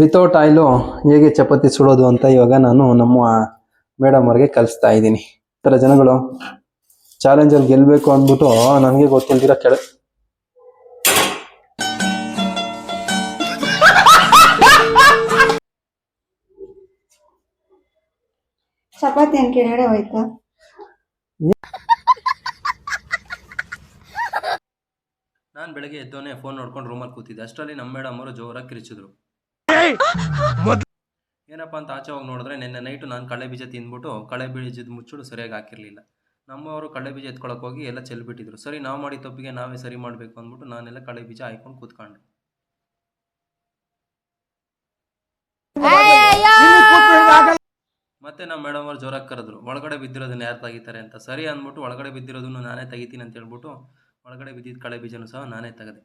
Without oil ಹೇಗೆ ಚಪಾತಿ ಸುಡೋದು ಅಂತ ಇವಾಗ ನಾನು ನಮ್ಮ ಮೇಡಮ್ ಅವ್ರಿಗೆ ಕಲಿಸ್ತಾ ಇದ್ದೀನಿ. ಈ ಥರ ಜನಗಳು ಚಾಲೆಂಜಲ್ಲಿ ಗೆಲ್ಲಬೇಕು ಅಂದ್ಬಿಟ್ಟು ನನಗೆ ಗೊತ್ತಿಲ್ದಿರ ಕೆಳ ಚಪಾತಿ ಅಂತ ಕೆಳಗಡೆ ಹೋಯ್ತಾ? ನಾನು ಬೆಳಗ್ಗೆ ಎದ್ದೋನೆ ಫೋನ್ ನೋಡ್ಕೊಂಡು ರೂಮಲ್ಲಿ ಕೂತಿದ್ದೆ. ಅಷ್ಟರಲ್ಲಿ ನಮ್ಮ ಮೇಡಮ್ ಅವರು ಜೋರಾಗಿ ಕಿರಿಚಿದ್ರು. ಏನಪ್ಪ ಅಂತ ಆಚೆ ಹೋಗಿ ನೋಡಿದ್ರೆ ನಿನ್ನೆ ನೈಟು ನಾನು ಕಳೆ ಬೀಜ ತಿಂದ್ಬಿಟ್ಟು ಕಳೆ ಬೀಜದ ಮುಚ್ಚಳು ಸರಿಯಾಗಿ ಹಾಕಿರಲಿಲ್ಲ. ನಮ್ಮವರು ಕಳೆ ಬೀಜ ಎತ್ಕೊಳಕ್ಕೆ ಹೋಗಿ ಎಲ್ಲ ಚೆಲ್ಬಿಟ್ಟಿದ್ರು. ಸರಿ, ನಾವು ಮಾಡಿ ತಪ್ಪಿಗೆ ನಾವೇ ಸರಿ ಮಾಡಬೇಕು ಅಂದ್ಬಿಟ್ಟು ನಾನೆಲ್ಲ ಕಳೆ ಬೀಜ ಹಾಯ್ಕೊಂಡು ಕೂತ್ಕೊಂಡೆ. ಮತ್ತೆ ನಮ್ಮ ಮೇಡಮ್ ಅವ್ರು ಜೋರಾಗಿ ಕರೆದ್ರು, ಒಳಗಡೆ ಬಿದ್ದಿರೋದನ್ನ ಯಾರು ತೆಗಿತಾರೆ ಅಂತ. ಸರಿ ಅಂದ್ಬಿಟ್ಟು ಒಳಗಡೆ ಬಿದ್ದಿರೋದನ್ನು ನಾನೇ ತೆಗಿತೀನಿ ಅಂತ ಹೇಳ್ಬಿಟ್ಟು ಒಳಗಡೆ ಬಿದ್ದಿದ್ದ ಕಳೆ ಬೀಜನೂ ಸಹ ನಾನೇ ತೆಗೆದೆ.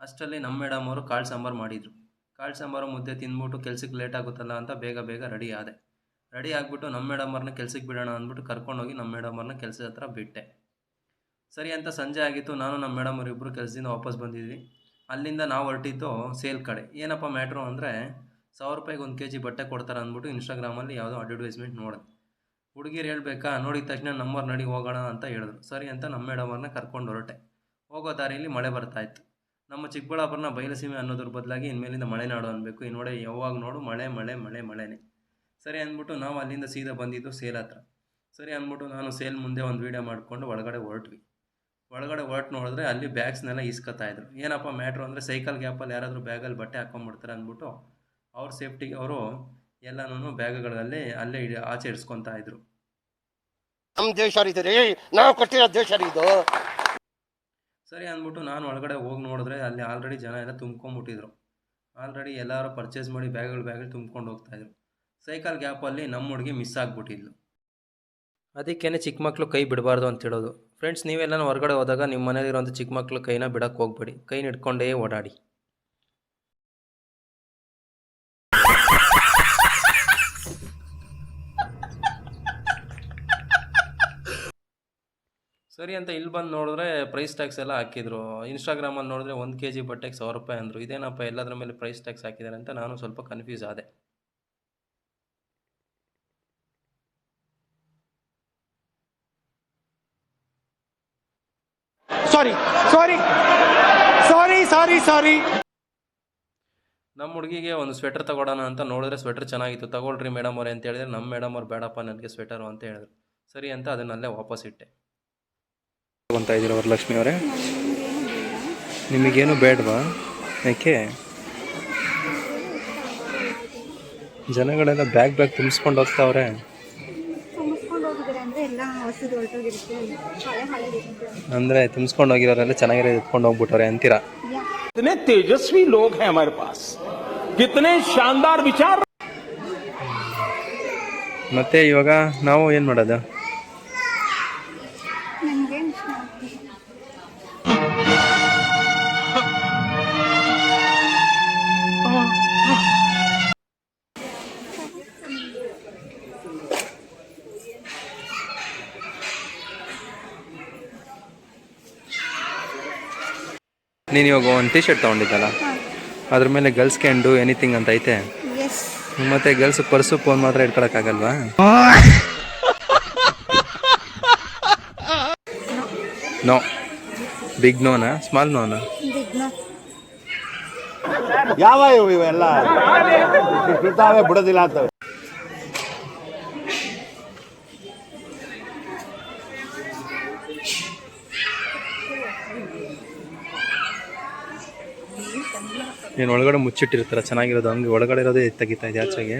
ಅಷ್ಟರಲ್ಲಿ ನಮ್ಮ ಮೇಡಮ್ ಅವರು ಕಾಳು ಸಾಂಬಾರು ಮಾಡಿದರು. ಕಾಳು ಸಾಂಬಾರು ಮುದ್ದೆ ತಿಂದ್ಬಿಟ್ಟು ಕೆಲ್ಸಕ್ಕೆ ಲೇಟ್ ಆಗುತ್ತಲ್ಲ ಅಂತ ಬೇಗ ಬೇಗ ರೆಡಿ ಆದೆ. ರೆಡಿ ಆಗಿಬಿಟ್ಟು ನಮ್ಮ ಮೇಡಮರನ್ನ ಕೆಲಸಕ್ಕೆ ಬಿಡೋಣ ಅಂದ್ಬಿಟ್ಟು ಕರ್ಕೊಂಡೋಗಿ ನಮ್ಮ ಮೇಡಮ್ ಅವ್ರನ್ನ ಕೆಲಸದ ಹತ್ರ ಬಿಟ್ಟೆ. ಸರಿ ಅಂತ ಸಂಜೆ ಆಗಿತ್ತು, ನಾನು ನಮ್ಮ ಮೇಡಮರು ಇಬ್ಬರು ಕೆಲಸದಿಂದ ವಾಪಸ್ ಬಂದಿದ್ವಿ. ಅಲ್ಲಿಂದ ನಾವು ಹೊರಟಿದ್ದು ಸೇಲ್ ಕಡೆ. ಏನಪ್ಪ ಮ್ಯಾಟ್ರು ಅಂದರೆ ಸಾವಿರ ರೂಪಾಯಿಗೆ ಒಂದು ಕೆ ಜಿ ಬಟ್ಟೆ ಕೊಡ್ತಾರೆ ಅಂದ್ಬಿಟ್ಟು ಇನ್ಸ್ಟಾಗ್ರಾಮಲ್ಲಿ ಯಾವುದೋ ಅಡ್ವರ್ಟೈಸ್ಮೆಂಟ್ ನೋಡಿದೆ. ಹುಡುಗಿರು ಹೇಳ್ಬೇಕಾ, ನೋಡಿದ ತಕ್ಷಣ ನಂಬರ್ ನಡಿ ಹೋಗೋಣ ಅಂತ ಹೇಳಿದ್ರು. ಸರಿ ಅಂತ ನಮ್ಮ ಮೇಡಮರನ್ನ ಕರ್ಕೊಂಡು ಹೊರಟೆ. ಹೋಗೋ ದಾರಿಯಲ್ಲಿ ಮಳೆ ಬರ್ತಾ ಇತ್ತು. ನಮ್ಮ ಚಿಕ್ಕಬಳ್ಳಾಪುರನ ಬಯಲಸೀಮೆ ಅನ್ನೋದ್ರ ಬದಲಾಗಿ ಇನ್ಮೇಲಿಂದ ಮಳೆನಾಡು ಅನ್ಬೇಕು. ಇನ್ನು ನೋಡಿ ಯಾವಾಗ ನೋಡು ಮಳೆ ಮಳೆ ಮಳೆ, ಮಳೆನೇ. ಸರಿ ಅಂದ್ಬಿಟ್ಟು ನಾವು ಅಲ್ಲಿಂದ ಸೀದಾ ಬಂದಿದ್ದು ಸೇಲ್ ಹತ್ರ. ಸರಿ ಅಂದ್ಬಿಟ್ಟು ನಾನು ಸೇಲ್ ಮುಂದೆ ಒಂದು ವೀಡಿಯೋ ಮಾಡಿಕೊಂಡು ಒಳಗಡೆ ಹೊರಟ್ವಿ. ಒಳಗಡೆ ಹೊರಟು ನೋಡಿದ್ರೆ ಅಲ್ಲಿ ಬ್ಯಾಗ್ಸ್ನೆಲ್ಲ ಇಸ್ಕೋತಾ ಇದ್ರು. ಏನಪ್ಪ ಮ್ಯಾಟ್ರು ಅಂದರೆ ಸೈಕಲ್ ಗ್ಯಾಪಲ್ಲಿ ಯಾರಾದರೂ ಬ್ಯಾಗಲ್ಲಿ ಬಟ್ಟೆ ಹಾಕೊಂಡ್ಬಿಡ್ತಾರೆ ಅಂದ್ಬಿಟ್ಟು ಅವ್ರ ಸೇಫ್ಟಿಗೆ ಅವರು ಎಲ್ಲನೂ ಬ್ಯಾಗ್ಗಳಲ್ಲಿ ಅಲ್ಲೇ ಆಚೆ ಇಡ್ಸ್ಕೊತಾ ಇದ್ರು. ನಮ್ಮ ದೇಶ ನಾವು ಕೊಟ್ಟಿರೋ ದೇಶ ಇದು. ಸರಿ ಅಂದ್ಬಿಟ್ಟು ನಾನು ಒಳಗಡೆ ಹೋಗಿ ನೋಡಿದ್ರೆ ಅಲ್ಲಿ ಆಲ್ರೆಡಿ ಜನ ಎಲ್ಲ ತುಂಬ್ಕೊಂಬಿಟ್ಟಿದ್ರು. ಆಲ್ರೆಡಿ ಎಲ್ಲರೂ ಪರ್ಚೇಸ್ ಮಾಡಿ ಬ್ಯಾಗ್ಗಳು ಬ್ಯಾಗ್ಗಳು ತುಂಬ್ಕೊಂಡು ಹೋಗ್ತಾಯಿದ್ರು ಸೈಕಲ್ ಗ್ಯಾಪಲ್ಲಿ ನಮ್ಮ ಹುಡುಗಿ ಮಿಸ್ ಆಗಿಬಿಟ್ಟಿದ್ಲು. ಅದಕ್ಕೇನೆ ಚಿಕ್ಕ ಮಕ್ಕಳು ಕೈ ಬಿಡಬಾರ್ದು ಅಂತ ಹೇಳೋದು. ಫ್ರೆಂಡ್ಸ್ ನೀವೆಲ್ಲ ಹೊರಗಡೆ ಹೋದಾಗ ನಿಮ್ಮ ಮನೇಲಿರೋಂಥ ಚಿಕ್ಕ ಮಕ್ಕಳು ಕೈನ ಬಿಡಕ್ಕೆ ಹೋಗ್ಬೇಡಿ. ಕೈ ಹಿಡ್ಕೊಂಡೇ ಓಡಾಡಿ. ಸರಿ ಅಂತ ಇಲ್ಲಿ ಬಂದು ನೋಡಿದ್ರೆ ಪ್ರೈಸ್ ಟ್ಯಾಕ್ಸ್ ಎಲ್ಲ ಹಾಕಿದ್ರು. ಇನ್ಸ್ಟಾಗ್ರಾಮಲ್ಲಿ ನೋಡಿದ್ರೆ ಒಂದು ಕೆ ಜಿ ಬಟ್ಟೆಗೆ ಸಾವಿರ ರೂಪಾಯಿ ಅಂದರು. ಇದೇನಪ್ಪ ಎಲ್ಲದರ ಮೇಲೆ ಪ್ರೈಸ್ ಟ್ಯಾಕ್ಸ್ ಹಾಕಿದ್ದಾರೆ ಅಂತ ನಾನು ಸ್ವಲ್ಪ ಕನ್ಫ್ಯೂಸ್ ಆದೆ. ಸಾರಿ ಸಾರಿ ಸಾರಿ ಸಾರಿ ಸಾರಿ ನಮ್ಮ ಹುಡುಗಿಗೆ ಒಂದು ಸ್ವೆಟರ್ ತಗೊಳ್ಳೋಣ ಅಂತ ನೋಡಿದ್ರೆ ಸ್ವೆಟರ್ ಚೆನ್ನಾಗಿತ್ತು. ತಗೊಳ್ರಿ ಮೇಡಮ್ ಅವರೇ ಅಂತ ಹೇಳಿದ್ರೆ ನಮ್ಮ ಮೇಡಮ್ ಅವ್ರು ಬೇಡಪ್ಪ ನನಗೆ ಸ್ವೆಟರು ಅಂತ ಹೇಳಿದ್ರು. ಸರಿ ಅಂತ ಅದನ್ನಲ್ಲೇ ವಾಪಸ್ ಇಟ್ಟೆ. ಅಂತ ಇದ್ದೀರ ವರಲಕ್ಷ್ಮಿ ಅವರೇ. ನಿಮಗೇನು ಬೇಡವಾ? ಯಾಕೆ ಜನಗಳೆಲ್ಲ ಬ್ಯಾಗ್ ಬ್ಯಾಗ್ ತುಂಬಿಸ್ಕೊಂಡು ಹೋಗ್ತಾವ್ರೆ. ಅಂದ್ರೆ ತುಂಬಿಸ್ಕೊಂಡು ಹೋಗಿರೋರೆಲ್ಲ ಚೆನ್ನಾಗಿರೋ ಎತ್ಕೊಂಡು ಹೋಗ್ಬಿಟ್ಟವ್ರೆ ಅಂತೀರಾ? ತೇಜಸ್ವಿ ಲೋಕ ಹೈ ಪಾಸ್. ಕಿತನೆ ಶಾನ್ದಾರ್ ವಿಚಾರ ಮತ್ತೆ ಇವಾಗ ನಾವು ಏನ್ ಮಾಡೋದು? ನೀನು ಇವಾಗ ಒಂದು ಟಿ ಶರ್ಟ್ ತೊಗೊಂಡಿದ್ದಲ್ಲ ಅದ್ರ ಮೇಲೆ ಗರ್ಲ್ಸ್ ಕ್ಯಾಂಡು ಡೂ ಎನಿಥಿಂಗ್ ಅಂತ ಐತೆ? ಎಸ್ ಮತ್ತೆ ಗರ್ಲ್ಸ್ ಪರ್ಸು ಫೋನ್ ಮಾತ್ರ ಇಟ್ಕೊಳಕ್ಕಾಗಲ್ವಾ? ನೋ? ಬಿಗ್ ನೋನಾ ಸ್ಮಾಲ್ ನೋನಾ ಯಾವ ಇವು ಇವೆಲ್ಲ? ಬಿಡೋದಿಲ್ಲ ಅಂತವೆ ಏನು ಒಳಗಡೆ ಮುಚ್ಚಿಟ್ಟಿರ್ತಾರ ಚೆನ್ನಾಗಿರೋದು ಹಂಗೆ ಒಳಗಡೆ ಇರೋದೇ ತೆಗಿತಾ ಇದೆ ಆಚೆಗೆ?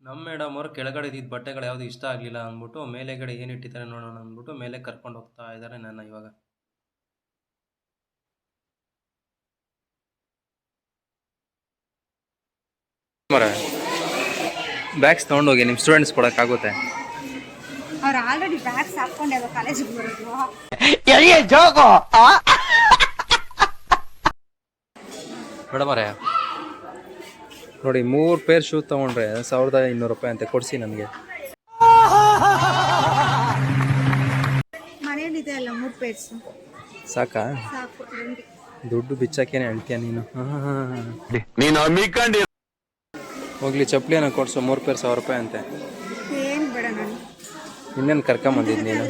ನಮ್ಮ ಮೇಡಮ್ ಅವರು ಕೆಳಗಡೆ ಇದ್ದಿದ್ದ ಬಟ್ಟೆಗಳು ಯಾವುದು ಇಷ್ಟ ಆಗಲಿಲ್ಲ ಅಂದ್ಬಿಟ್ಟು ಮೇಲೆಗಡೆ ಏನು ಇಟ್ಟಿದ್ದಾರೆ ನೋಡೋಣ ಅಂದ್ಬಿಟ್ಟು ಮೇಲೆ ಕರ್ಕೊಂಡು ಹೋಗ್ತಾ ಇದ್ದಾರೆ ನನ್ನ ಇವಾಗ. ಬ್ಯಾಗ್ಸ್ ತೊಗೊಂಡೋಗಿ ನಿಮ್ಮ ಸ್ಟೂಡೆಂಟ್ಸ್ ಕೊಡೋಕ್ಕಾಗುತ್ತೆ ಅವ್ರು ಆಲ್ರೆಡಿ ಬ್ಯಾಗ್ಸ್ ಹಾಕ್ಕೊಂಡೆ ಕಾಲೇಜಿಗೆ ಬರೋದು. ಮೇಡಮರೇ ನೋಡಿ ಮೂರು ಪೇರ್ ಶೂ ತಗೊಂಡ್ರೆ ಸಾವಿರದ ಇನ್ನೂರು ರೂಪಾಯಿ ಅಂತ ಕೊಡಿಸಿ ನನಗೆ. ಮೂರು ಸಾಕಾ? ಸಾಕು ದುಡ್ಡು ಬಿಚ್ಚಕ್ಕೇನೆ ಅಳ್ತೀಯ ನೀನು? ನೀನು ಅಮ್ಮಿಕೊಂಡಿ. ಹೋಗ್ಲಿ ಚಪ್ಪಲಿಯನ್ನು ಕೊಡ್ಸು ಮೂರು ಪೇರ್ ಸಾವಿರ ರೂಪಾಯಿ ಅಂತೆ. ಏನು ಬೇಡ ನಾನು. ಇನ್ನೇನು ಕರ್ಕೊಂಬಂದಿದ್ದು ನೀನು?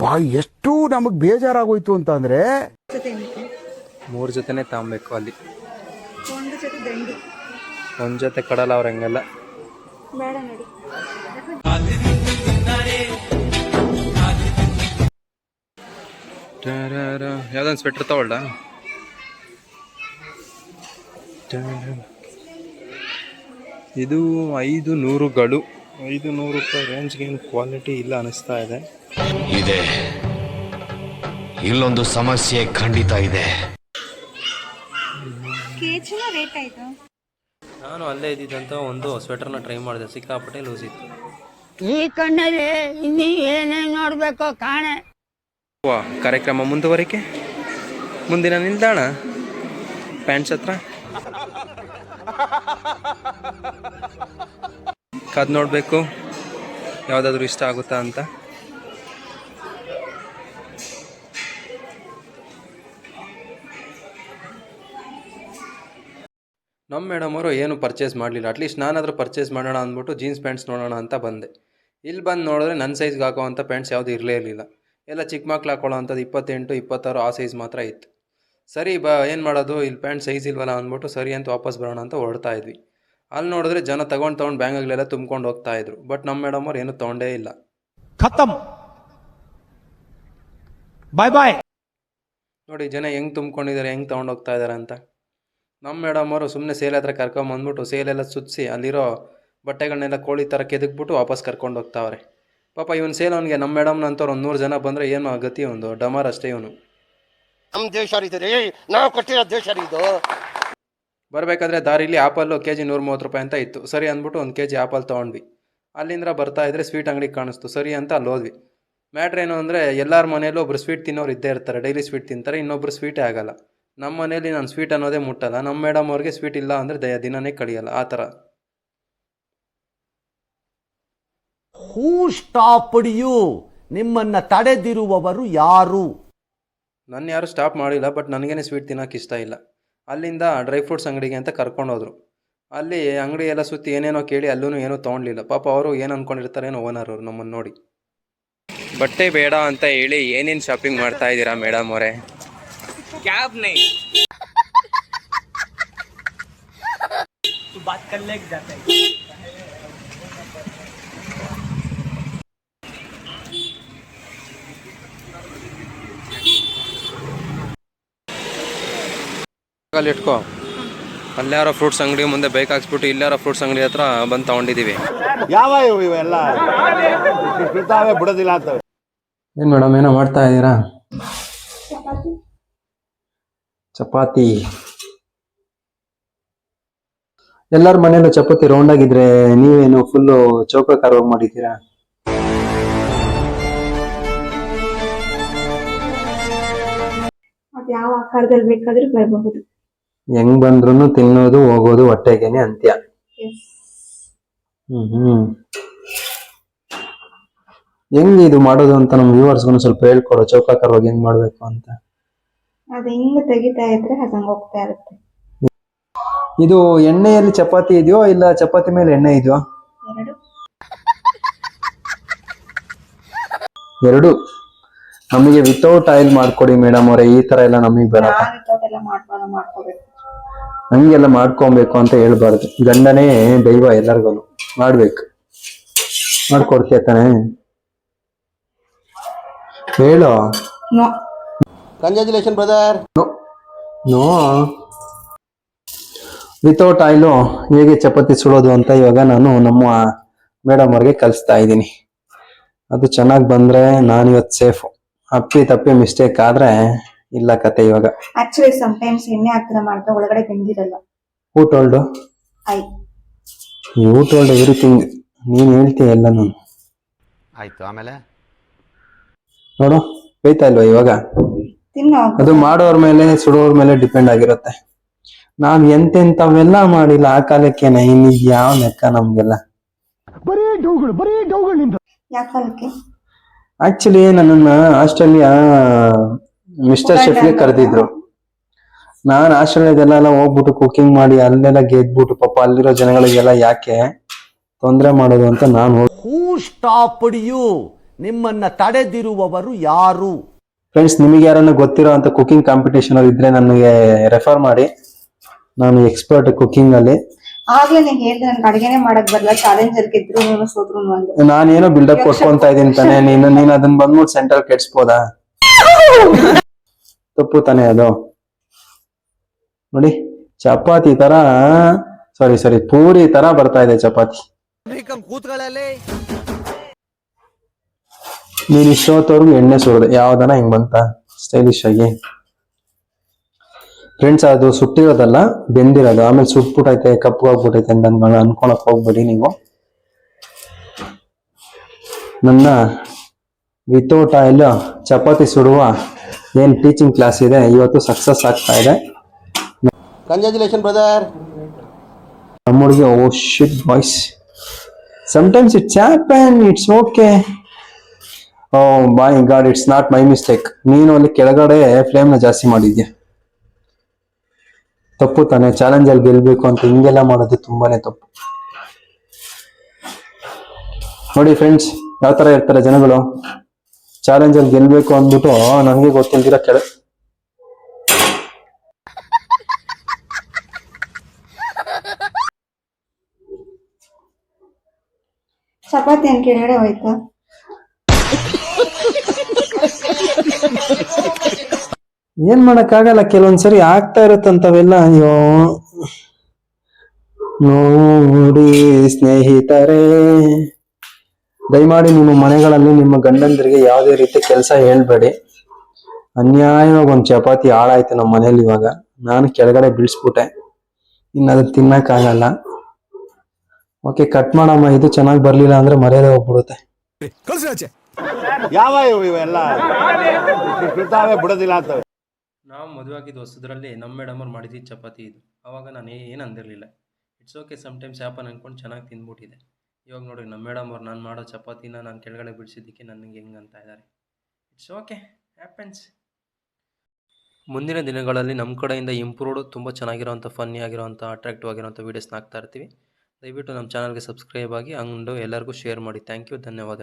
ಬಾ ಎಷ್ಟು ನಮಗೆ ಬೇಜಾರಾಗೋಯ್ತು ಅಂತ ಅಂದ್ರೆ ಜೊತೆ ಏನಕ್ಕೆ ಮೂರು ಜೊತೆನೇ ತಗೊಬೇಕು ಅಲ್ಲಿ. ಒಂದು ಜೊತೆ ದಂಡಿ. ಒಂದು ಜೊತೆ ಕಡಲ ಅವ್ರು ಹಂಗಲ್ಲ. ಬೇಡ ನೋಡಿ. ಯಾವ್ದೊಂದು ಸ್ವೆಟ್ರ್ ತಗೊಳ್ಳ? ಇದು ಐದು ನೂರುಗಳು. ಐದು ನೂರು ರೂಪಾಯಿ ರೇಂಜ್ಗೆ ಏನು ಕ್ವಾಲಿಟಿ ಇಲ್ಲ ಅನಿಸ್ತಾ ಇದೆ. ಇದೆ. ಇಲ್ಲೊಂದು ಸಮಸ್ಯೆ ಖಂಡಿತ ಇದೆ. ನಾನು ಅಲ್ಲೇ ಇದ್ದಿದ್ದಂತ ಒಂದು ಸ್ವೆಟರ್ನ ಟ್ರೈ ಮಾಡಿದೆ. ಸಿಕ್ಕಾಪಟ್ಟೆ ಲೂಸ್ ಇತ್ತು. ಈ ಕಣ್ಣಲ್ಲಿ ಇನ್ನೀ ಏನೇ ನೋಡ್ಬೇಕು ಕಾಣೆ. ವಾ ಕಾರ್ಯಕ್ರಮ ಮುಂದುವರಿಕೆ? ಮುಂದಿನ ನಿಲ್ದಾಣ? ಪ್ಯಾಂಟ್ಸ್ ಹತ್ರ? ಕದ್ ನೋಡಬೇಕು. ಯಾವುದಾದ್ರೂ ಇಷ್ಟ ಆಗುತ್ತಾ ಅಂತ? ನಮ್ಮ ಮೇಡಮ್ ಅವರು ಏನು ಪರ್ಚೇಸ್ ಮಾಡಲಿಲ್ಲ. ಅಟ್ಲೀಸ್ಟ್ ನಾನಾದರೂ ಪರ್ಚೇಸ್ ಮಾಡೋಣ ಅಂದ್ಬಿಟ್ಟು ಜೀನ್ಸ್ ಪ್ಯಾಂಟ್ಸ್ ನೋಡೋಣ ಅಂತ ಬಂದೆ. ಇಲ್ಲಿ ಬಂದು ನೋಡಿದ್ರೆ ನನ್ನ ಸೈಜ್ಗೆ ಹಾಕೋವಂಥ ಪ್ಯಾಂಟ್ಸ್ ಯಾವುದು ಇರಲೇ ಇರಲಿಲ್ಲ. ಎಲ್ಲ ಚಿಕ್ಕ ಮಕ್ಳು ಹಾಕೊಳ್ಳೋ ಅಂಥದ್ದು ಇಪ್ಪತ್ತೆಂಟು ಇಪ್ಪತ್ತಾರು ಆ ಸೈಜ್ ಮಾತ್ರ ಇತ್ತು. ಸರಿ ಬಾ ಏನು ಮಾಡೋದು? ಇಲ್ಲಿ ಪ್ಯಾಂಟ್ ಸೈಜ್ ಇಲ್ವಲ್ಲ ಅಂದ್ಬಿಟ್ಟು ಸರಿ ಅಂತ ವಾಪಸ್ ಬರೋಣ ಅಂತ ಹೊರಡ್ತಾ ಇದ್ವಿ. ಅಲ್ಲಿ ನೋಡಿದ್ರೆ ಜನ ತಗೊಂಡು ತೊಗೊಂಡು ಬ್ಯಾಂಗ್ಗಳೆಲ್ಲ ತುಂಬ್ಕೊಂಡು ಹೋಗ್ತಾ ಇದ್ರು. ಬಟ್ ನಮ್ಮ ಮೇಡಮ್ ಅವ್ರು ಏನು ತೊಗೊಂಡೇ ಇಲ್ಲ. ಖತಮ್ ಬಾಯ್ ಬಾಯ್ ನೋಡಿ ಜನ ಹೆಂಗೆ ತುಂಬ್ಕೊಂಡಿದ್ದಾರೆ ಹೆಂಗೆ ತೊಗೊಂಡು ಹೋಗ್ತಾ ಇದ್ದಾರೆ ಅಂತ. ನಮ್ಮ ಮೇಡಮ್ ಅವರು ಸುಮ್ಮನೆ ಸೇಲ್ ಹತ್ರ ಕರ್ಕೊಂಬಂದ್ಬಿಟ್ಟು ಸೇಲೆಲ್ಲ ಸುತ್ತಿಸಿ ಅಲ್ಲಿರೋ ಬಟ್ಟೆಗಳನ್ನೆಲ್ಲ ಕೋಳಿ ಥರ ಕೆದಕ್ಬಿಟ್ಟು ವಾಪಸ್ ಕರ್ಕೊಂಡು ಹೋಗ್ತಾವ್ರೆ. ಪಾಪ ಇವನು ಸೇಲ್ ಅವನಿಗೆ ನಮ್ಮ ಮೇಡಮ್ನ ಅಂತವ್ರು ಒಂದು ನೂರು ಜನ ಬಂದರೆ ಏನು ಗತಿ ಒಂದು ಡಮಾರ್ ಅಷ್ಟೇ ಇವನು. ನಮ್ಮ ದೇಶ ರೀ ರೀ ನಾವು ಕಟ್ಟಿರೋ ದೇಶ ರೀ ಇದು. ಬರಬೇಕಾದ್ರೆ ದಾರಿಲಿ ಆಪಲ್ಲು ಕೆ ಜಿ ನೂರು ಮೂವತ್ತು ರೂಪಾಯಿ ಅಂತ ಇತ್ತು. ಸರಿ ಅಂದ್ಬಿಟ್ಟು ಒಂದು ಕೆ ಜಿ ಆಪಲ್ ತೊಗೊಂಡ್ವಿ. ಅಲ್ಲಿಂದ ಬರ್ತಾ ಇದ್ರೆ ಸ್ವೀಟ್ ಅಂಗಡಿಗೆ ಕಾಣಿಸ್ತು. ಸರಿ ಅಂತ ಅಲ್ಲಿ ಹೋದ್ವಿ. ಮ್ಯಾಟ್ರ್ ಏನು ಅಂದರೆ ಎಲ್ಲರ ಮನೆಯಲ್ಲೂ ಒಬ್ರು ಸ್ವೀಟ್ ತಿನ್ನೋರು ಇದ್ದೇ ಇರ್ತಾರೆ. ಡೈಲಿ ಸ್ವೀಟ್ ತಿಂತಾರೆ. ಇನ್ನೊಬ್ರು ಸ್ವೀಟೇ ಆಗಲ್ಲ. ನಮ್ಮ ಮನೇಲಿ ನಾನು ಸ್ವೀಟ್ ಅನ್ನೋದೇ ಮುಟ್ಟಲ್ಲ. ನಮ್ಮ ಮೇಡಮ್ ಅವ್ರಿಗೆ ಸ್ವೀಟ್ ಇಲ್ಲ ಅಂದರೆ ದಯ ದಿನನೇ ಕಳಿಯಲ್ಲ. ಆ ಥರ. ಹೂ ಸ್ಟಾಪ್ಡ್ ಯು ನಿಮ್ಮನ್ನ ತಡೆದಿರುವವರು ಯಾರು? ನನ್ನ ಯಾರು ಸ್ಟಾಪ್ ಮಾಡಿಲ್ಲ ಬಟ್ ನನಗೇನೆ ಸ್ವೀಟ್ ತಿನ್ನೋಕೆ ಇಷ್ಟ ಇಲ್ಲ. ಅಲ್ಲಿಂದ ಡ್ರೈ ಫ್ರೂಟ್ಸ್ ಅಂಗಡಿಗೆ ಅಂತ ಕರ್ಕೊಂಡೋದ್ರು. ಅಲ್ಲಿ ಅಂಗಡಿ ಎಲ್ಲ ಸುತ್ತಿ ಏನೇನೋ ಕೇಳಿ ಅಲ್ಲೂ ಏನೂ ತೊಗೊಳ್ಲಿಲ್ಲ ಪಾಪ ಅವರು ಏನು ಅಂದ್ಕೊಂಡಿರ್ತಾರೇನೋ ಓನರ್ ಅವರು ನಮ್ಮನ್ನು ನೋಡಿ. ಬಟ್ಟೆ ಬೇಡ ಅಂತ ಹೇಳಿ ಏನೇನು ಶಾಪಿಂಗ್ ಮಾಡ್ತಾ ಇದ್ದೀರಾ ಮೇಡಮ್ ಅವರೇ? कैब नहीं तू बात कर ले जाते हैं ಅಲ್ಲಿ ಇಟ್ಕೋ ಅಲ್ಲಾರೋ ಫ್ರೂಟ್ಸ್ ಅಂಗಡಿ ಮುಂದೆ ಬೈಕ್ ಹಾಕ್ಸ್ಬಿಟ್ಟು ಇಲ್ಲಾರೋ ಫ್ರೂಟ್ಸ್ ಅಂಗಡಿ ಹತ್ರ ಬಂದು ತಗೊಂಡಿದ್ದೀವಿ ಯಾವ ಇವು ಇವೆಲ್ಲ ಬಿಡ್ತಾವೆ ಬಿಡೋದಿಲ್ಲ ಅಂತವೆ ಏನು ಮೇಡಮ್ ಏನೋ ಮಾಡ್ತಾ ಇದ್ದೀರಾ ಚಪಾತಿ. ಎಲ್ಲರ ಮನೇಲೂ ಚಪಾತಿ ರೌಂಡ್ ಆಗಿದ್ರೆ ನೀವೇನು ಫುಲ್ಲು ಚೌಕಾಕಾರವಾಗಿ ಮಾಡಿದ್ದೀರಾ? ಯಾವ ಆಕಾರದಲ್ಲಿ ಬೇಕಾದ್ರೂ ಬರಬಹುದು. ಹೆಂಗ್ ಬಂದ್ರು ತಿನ್ನೋದು ಹೋಗೋದು ಹೊಟ್ಟೆಗೆನೆ ಅಂತ್ಯ. ಹ್ಮ್ ಹ್ಮ್. ಹೆಂಗ್ ಇದು ಮಾಡೋದು ಅಂತ ನಮ್ ವ್ಯೂವರ್ಸ್ಗೂ ಸ್ವಲ್ಪ ಹೇಳ್ಕೊಡೋ ಚೌಕಾಕಾರವಾಗಿ ಹೆಂಗ್ ಮಾಡ್ಬೇಕು ಅಂತ. ಅದು ಹಿಂಗೆ ತೆಗಿತಾ ಇದ್ರೆ ಅದು ಹಂಗೆ ಹೋಗ್ತಾ ಇರುತ್ತೆ. ಇದು ಎಣ್ಣೆಯಲ್ಲಿ ಚಪಾತಿ ಇದೆಯೋ ಇಲ್ಲ ಚಪಾತಿ ಮೇಲೆ ಎಣ್ಣೆ ಇದೆಯೋ? ಎರಡು. ಎರಡು. ನಮಗೆ ವಿತೌಟ್ ಆಯಿಲ್ ಮಾಡ್ಕೊಡಿ ಮೇಡಮ್ ಅವರೇ ಈ ತರ ಎಲ್ಲ ನಮಗೆ ಬರಲ್ಲ. ನಾನು ಇಂಥದ್ದೆಲ್ಲ ಮಾಡ್ಕೊಂಡು ಮಾಡ್ಕೋಬೇಕು. ಹಂಗೆಲ್ಲ ಮಾಡ್ಕೊಬೇಕು ಅಂತ ಹೇಳ್ಬಾರ್ದು. ಗಂಡನೇ ದೈವ ಎಲ್ಲರಿಗೂ ಮಾಡ್ಬೇಕು. ಮಾಡ್ಕೊಡ್ತೀಯ ತಾನೇ? ಹೇಳು. No congratulation brother no without oil ಹೇಗೆ ಚಪಾತಿ ಸುಡೋದು ಅಂತ ಇವಾಗ ನಾನು ನಮ್ಮ ಮೇಡಮ್ ಅವ್ರಿಗೆ ಕಲಿಸ್ತಾ ಇದ್ದೀನಿ. ಅದು ಚೆನ್ನಾಗಿ ಬಂದ್ರೆ ನಾನು ಇವತ್ತು ಸೇಫು ಅಪ್ಪಿ ತಪ್ಪಿ ಮಿಸ್ಟೇಕ್ ಆದ್ರೆ ಇಲ್ಲ ಕತೆ ಇವಾಗ. ಆಕ್ಚುಲಿ ಟೈಮ್ಸ್ ಎಣ್ಣೆ ಹಾಕ್ತಿರ ಮಾಡಿದ್ರೆ ಒಳಗಡೆ ಬೆಂದಿರಲ್ಲ. ಊಟ ಹೊಲ್ಡು ಐ ಊಟ ಟೋಲ್ಡ್ ಎವ್ರಿಥಿಂಗ್ ನೀನು ಹೇಳ್ತೀಯ ಎಲ್ಲ ನಾನು. ಆಯ್ತು ಆಮೇಲೆ? ನೋಡು ಬೇಯ್ತಾ ಇಲ್ವಾ ಇವಾಗ? ತಿನ್ನು ಅದು ಮಾಡೋರ್ ಮೇಲೆ ಸುಡೋರ್ ಮೇಲೆ ಡಿಪೆಂಡ್ ಆಗಿರುತ್ತೆ. ನಾವ್ ಎಂತೆಂತವೆಲ್ಲ ಮಾಡಿಲ್ಲ ಆ ಕಾಲಕ್ಕೇನೆ ಇನ್ನು ಯಾವ ಲೆಕ್ಕ ನಮ್ಗೆಲ್ಲ. ಬರೀ ಡೌಗಳು ಬರೀ ಡೌಗಳು ನಿಂದು ಯಾವ ಆಕ್ಚುಲಿ ನನ್ನನ್ನ ಆಸ್ಟ್ರೇಲಿಯಾ ಮಿಸ್ಟರ್ ಶೆಫ್ಗೆ ಕರೆದಿದ್ರು. ನಾನು ಆಸ್ಟ್ರೇಲಿಯಾದಲ್ಲೆಲ್ಲ ಹೋಗ್ಬಿಟ್ಟು ಕುಕಿಂಗ್ ಮಾಡಿ ಅಲ್ಲೆಲ್ಲ ಗೆದ್ಬಿಟ್ಟು ಪಾಪ ಅಲ್ಲಿರೋ ಜನಗಳಿಗೆಲ್ಲ ಯಾಕೆ ತೊಂದರೆ ಮಾಡೋದು ಅಂತ ನಾನು ಹೂ ಸ್ಟಾಪ್ ಯು ನಿಮ್ಮನ್ನ ತಡೆದಿರುವವರು ಯಾರು? ಫ್ರೆಂಡ್ಸ್ ನಿಮಗೆ ಯಾರನ್ನು ಗೊತ್ತಿರೋ ಅಂತ ಕುಕಿಂಗ್ ಕಾಂಪಿಟೇಷನ್ ಇದ್ರೆ ನನಗೆ ರೆಫರ್ ಮಾಡಿ. ನಾನು ಎಕ್ಸ್ಪರ್ಟ್ ಕುಕಿಂಗ್ ಅಲ್ಲಿ. ಆಗ್ಲೇ ನೀನ್ ಹೇಳ್ದೆ ನನ್ಗೆ ಅಡಿಗೆನೆ ಮಾಡಕ್ ಬರಲ್ಲ ಚಾಲೆಂಜ್ ಅಲ್ಲಿ ಗೆದ್ರು ಸೋದ್ರು ಅಂದೆ. ನಾನೇನೋ ಬಿಲ್ಡಪ್ ಕೊಟ್ಕೊಂತ ಇದೀನಿ ತಾನೆ ನೀನು ನೀನ್ ಅದನ್ನ ಬಂದ್ಬಿಟ್ಟು ಸೆಂಟ್ರಲ್ ಕೆಡ್ಸ್ಬೋದಾ? ತಪ್ಪು ತಾನೆ ಅದು. ನೋಡಿ ಚಪಾತಿ ತರ ಸಾರಿ ಸಾರಿ ಪೂರಿ ತರ ಬರ್ತಾ ಇದೆ ಚಪಾತಿ. ನೀನ್ ಇಷ್ಟೋತ್ತವ್ರಿಗೂ ಎಣ್ಣೆ ಸುರಿದೆ ಯಾವ್ದನ ಹಿಂಗ್ ಬಂತ? ಸ್ಟೈಲಿಶ್ ಆಗಿ. ಫ್ರೆಂಡ್ಸ್ ಅದು ಸುಟ್ಟಿರೋದಲ್ಲ ಬೆಂದಿರೋದು. ಆಮೇಲೆ ಸುಟ್ಬಿಟ್ಟೈತೆ ಕಪ್ಪಗಾಗ್ಬಿಟ್ಟೈತೆ ಅಂತ ಅನ್ಕೊಂಡು ಅನ್ಕೊಳಕ್ ಹೋಗ್ಬೇಡಿ ನೀವು. ನನ್ನ ವಿತೌಟ್ ಆಯಿಲ್ ಚಪಾತಿ ಸುಡುವ ಏನ್ ಟೀಚಿಂಗ್ ಕ್ಲಾಸ್ ಇದೆ ಇವತ್ತು ಸಕ್ಸಸ್ ಆಗ್ತಾ ಇದೆ. ಕಂಗ್ರ್ಯಾಚುಲೇಷನ್ ಬ್ರದರ್ ನಮ್ಮೊಳಗೆ ಓ shit boys sometimes it's happen it's okay my God it's not my mistake ನೀನು ಅಲ್ಲಿ ಕೆಳಗಡೆ ಫ್ಲೇಮ್ನ ಜಾಸ್ತಿ ಮಾಡಿದ್ಯಾ? ತಪ್ಪು ತಾನೆ ಚಾಲೆಂಜ್ ಅಲ್ಲಿ ಗೆಲ್ಬೇಕು ಅಂತ ಹಿಂಗೆಲ್ಲ ಮಾಡೋದು ತುಂಬಾನೇ ತಪ್ಪು. ನೋಡಿ ಫ್ರೆಂಡ್ಸ್ ಯಾವ ತರ ಇರ್ತಾರೆ ಜನಗಳು? ಚಾಲೆಂಜ್ ಅಲ್ಲಿ ಗೆಲ್ಬೇಕು ಅಂದ್ಬಿಟ್ಟು ನನಗೆ ಗೊತ್ತಿಲ್ದಿರ ಕೆಳ ಚಪಾತಿ ಏನ್ ಕೆಳಗಡೆ ಹೋಯ್ತಾ? ಏನ್ ಮಾಡಕ್ಕಾಗಲ್ಲ ಕೆಲವೊಂದ್ಸರಿ ಆಗ್ತಾ ಇರುತ್ತಂತವೆಲ್ಲ ಅಯ್ಯೋ. ನೋಡಿ ಸ್ನೇಹಿತರೆ ದಯಮಾಡಿ ನಿಮ್ಮ ಮನೆಗಳಲ್ಲಿ ನಿಮ್ಮ ಗಂಡಂದಿರಿಗೆ ಯಾವುದೇ ರೀತಿ ಕೆಲಸ ಹೇಳ್ಬೇಡಿ. ಅನ್ಯಾಯವಾಗಿ ಒಂದು ಚಪಾತಿ ಹಾಳಾಯ್ತು ನಮ್ಮ ಮನೇಲಿ ಇವಾಗ. ನಾನು ಕೆಳಗಡೆ ಬೀಳ್ಸ್ಬಿಟ್ಟೆ. ಇನ್ನು ಅದನ್ನ ತಿನ್ನಕ್ಕಾಗಲ್ಲ. ಓಕೆ ಕಟ್ ಮಾಡಮ್ಮ. ಇದು ಚೆನ್ನಾಗಿ ಬರಲಿಲ್ಲ ಅಂದ್ರೆ ಮರ್ಯಾದೆ ಹೋಗ್ಬಿಡುತ್ತೆ. ಯಾವ ಇವು ಇವೆಲ್ಲ? ಬಿಡೋದಿಲ್ಲ ಅಂತವೆ ನಾವು ಮದುವೆ ಆಗಿದ್ದು ಹೊಸದ್ರಲ್ಲಿ ನಮ್ಮ ಮೇಡಮ್ ಅವ್ರು ಮಾಡಿದ್ದು ಚಪಾತಿ ಇದು. ಆವಾಗ ನಾನು ಏನು ಅಂದಿರಲಿಲ್ಲ. ಇಟ್ಸ್ ಓಕೆ ಸಮ್ಟೈಮ್ಸ್ ಆ್ಯಪನ್ ಅಂದ್ಕೊಂಡು ಚೆನ್ನಾಗಿ ತಿಂದ್ಬಿಟ್ಟಿದೆ. ಇವಾಗ ನೋಡಿ ನಮ್ಮ ಮೇಡಮ್ ಅವ್ರು ನಾನು ಮಾಡೋ ಚಪಾತಿನ ನಾನು ಕೆಳಗಡೆ ಬಿಡಿಸಿದ್ದಕ್ಕೆ ನನಗೆ ಹೆಂಗೆ ಅಂತ ಇದ್ದಾರೆ ಇಟ್ಸ್ ಓಕೆ ಹ್ಯಾಪನ್ಸ್ ಮುಂದಿನ ದಿನಗಳಲ್ಲಿ ನಮ್ಮ ಕಡೆಯಿಂದ ಇಂಪ್ರೂವ್ಡ್ ತುಂಬ ಚೆನ್ನಾಗಿರೋಂಥ ಫನ್ನಿ ಆಗಿರೋಂಥ ಅಟ್ರಾಕ್ಟಿವ್ ಆಗಿರೋಂಥ ವೀಡಿಯೋಸ್ನ ಹಾಕ್ತಾ ಇರ್ತೀವಿ. ದಯವಿಟ್ಟು ನಮ್ಮ ಚಾನಲ್ಗೆ ಸಬ್ಸ್ಕ್ರೈಬ್ ಆಗಿ ಅಂಡು ಎಲ್ಲರಿಗೂ ಶೇರ್ ಮಾಡಿ. ಥ್ಯಾಂಕ್ ಯು ಧನ್ಯವಾದ.